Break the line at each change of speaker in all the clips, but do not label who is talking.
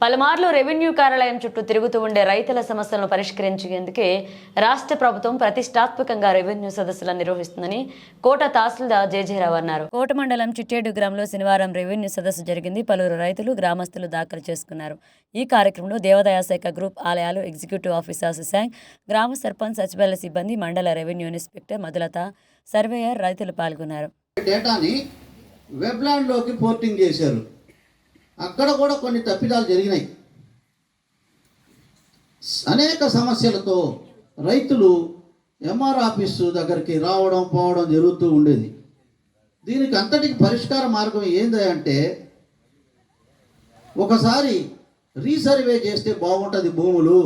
పలుమార్లు రెవెన్యూ కార్యాలయం చుట్టూ తిరుగుతూ ఉండే రైతుల సమస్యలను పరిష్కరించేందుకే రాష్ట్ర ప్రభుత్వం ప్రతిష్టాత్మకంగా రెవెన్యూ సదస్సులను నిర్వహిస్తుందని కోట తహసీల్దార్ జేజేరావు అన్నారు. కోట మండలం చిట్టేడు గ్రామంలో శనివారం రెవెన్యూ సదస్సు జరిగింది. పలువురు రైతులు గ్రామస్తులు దాఖలు చేసుకున్నారు. ఈ కార్యక్రమంలో దేవాదాయ శాఖ గ్రూప్ ఆలయాలు ఎగ్జిక్యూటివ్ ఆఫీసర్ శశాంక్ గ్రామ సర్పంచ్ సచివాలయ సిబ్బంది మండల రెవెన్యూ ఇన్స్పెక్టర్ మధులత సర్వేయర్ రైతులు పాల్గొన్నారు.
డేటాని వెబ్లాండ్లోకి పోర్టింగ్ చేశారు. అక్కడ కూడా కొన్ని తప్పిదాలు జరిగినాయి. అనేక సమస్యలతో రైతులు ఎంఆర్ ఆఫీసు దగ్గరికి రావడం పోవడం జరుగుతూ ఉండేది. దీనికి అంతటికి పరిష్కార మార్గం ఏంది అంటే ఒకసారి రీసర్వే చేస్తే బాగుంటుంది భూములు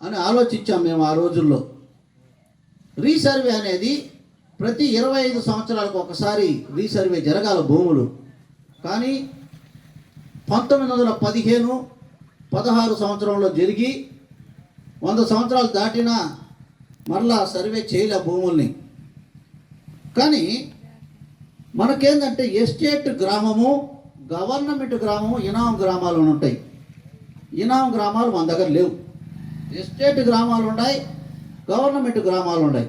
అని ఆలోచించాం మేము ఆ రోజుల్లో. రీసర్వే అనేది ప్రతి ఇరవై ఐదు సంవత్సరాలకు ఒకసారి రీసర్వే జరగాల భూములు. కానీ పంతొమ్మిది వందల పదిహేను పదహారు సంవత్సరంలో జరిగి వంద సంవత్సరాలు దాటిన మరలా సర్వే చేయలే భూముల్ని. కానీ మనకేందంటే ఎస్టేట్ గ్రామము గవర్నమెంట్ గ్రామము ఇనాం గ్రామాలు ఉంటాయి. ఇనాం గ్రామాలు మన దగ్గర లేవు. ఎస్టేట్ గ్రామాలు ఉన్నాయి గవర్నమెంట్ గ్రామాలు ఉన్నాయి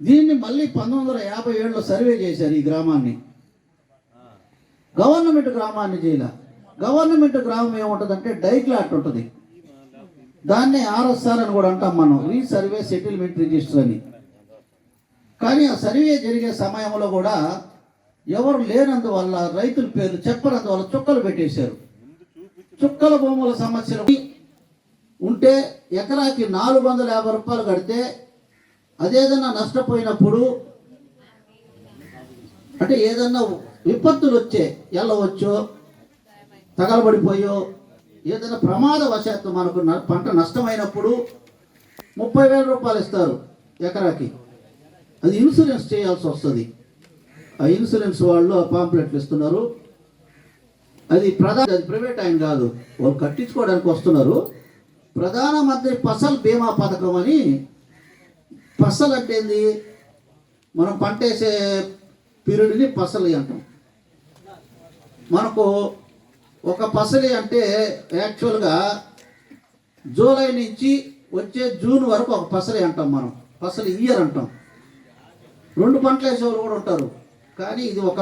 దీన్ని మళ్ళీ పంతొమ్మిది వందల యాభై ఏడులో సర్వే చేశారు ఈ గ్రామాన్ని. గవర్నమెంట్ గ్రామాన్ని చేయలే. గవర్నమెంట్ గ్రామం ఏముంటుందంటే డైక్లాట్ ఉంటుంది. దాన్నే ఆర్ఎస్ఆర్ అని కూడా అంటాం మనం. రీసర్వే సెటిల్మెంట్ రిజిస్టర్ అని. కానీ ఆ సర్వే జరిగే సమయంలో కూడా ఎవరు లేనందువల్ల రైతుల పేర్లు చెప్పనందువల్ల చుక్కలు పెట్టేశారు. చుక్కల భూముల సమస్యలు ఉంటే ఎకరాకి నాలుగు వందల యాభై రూపాయలు కడితే అదేదన్నా నష్టపోయినప్పుడు అంటే ఏదన్నా విపత్తులు వచ్చే వెళ్ళవచ్చో తగలబడిపోయో ఏదైనా ప్రమాదవశాత్తు మనకు న- పంట నష్టమైనప్పుడు ముప్పై వేల రూపాయలు ఇస్తారు ఎకరాకి. అది ఇన్సూరెన్స్ చేయాల్సి వస్తుంది. ఆ ఇన్సూరెన్స్ వాళ్ళు ఆ పాంప్లెట్లు ఇస్తున్నారు. అది ప్రధాన అది ప్రైవేట్ ఆయన కాదు. వాళ్ళు కట్టించుకోవడానికి వస్తున్నారు. ప్రధానమంత్రి ఫసల్ బీమా పథకం అని ఫసల్ అంటే ఏంది? మనం పంట వేసే పీరియడ్ని పసలి అంటాం. మనకు ఒక పసలి అంటే యాక్చువల్గా జూలై నుంచి వచ్చే జూన్ వరకు ఒక పసలి అంటాం మనం. పసలి ఇయర్ అంటాం. రెండు పంటలు వేసేవాళ్ళు కూడా ఉంటారు. కానీ ఇది ఒక